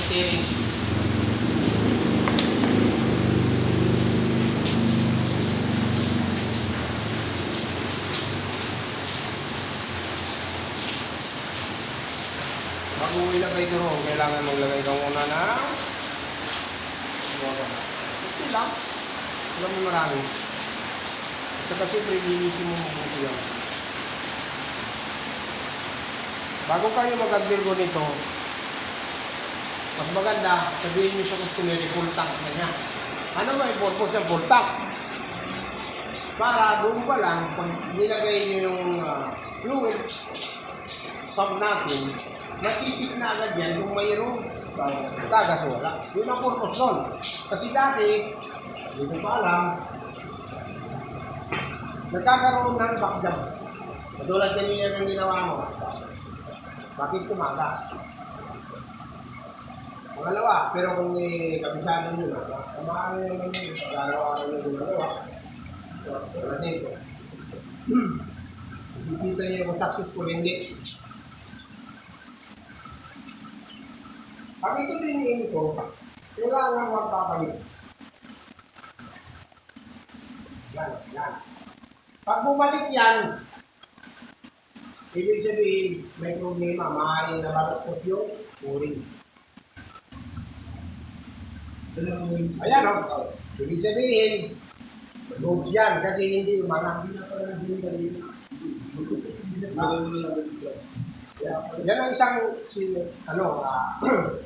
steering. Bago ilagay ko kailangan maglagay ka muna na Ito lang. Alam mo marami. At saka siyempre, linisin mo mabuti yan. Bago kayo mag-undergo nito, mas maganda, sabihin niyo sa customer, full tank na niya. Ano ba yung purpose ng full tank? Para doon pa lang, pag nilagay niyo yung ah, fluid pump natin, masisip na agad yan kung mayroong tagas wala. Yun ang purpose doon. Kasi dati, hindi pa alam, nagkakaroon ng backjump. Katulad kanina ng ginawa mo. Bakit tumaga? Pangalawa, pero kung may kabisado nyo na, tamaan nyo naman yun. Pag-araw-araw nyo ginagawa. Wala dito. Nakikita niyo kung successful hindi. Pag ito diniin ko, kailangan magpapalit. Yan, yan. Pag bumalik yan, ibig sabihin, may problema, maaaring nabalastos yung mooring. Ayan o. Ibig sabihin, loops yan kasi hindi umana. Yan ang isang, si, ano, ah,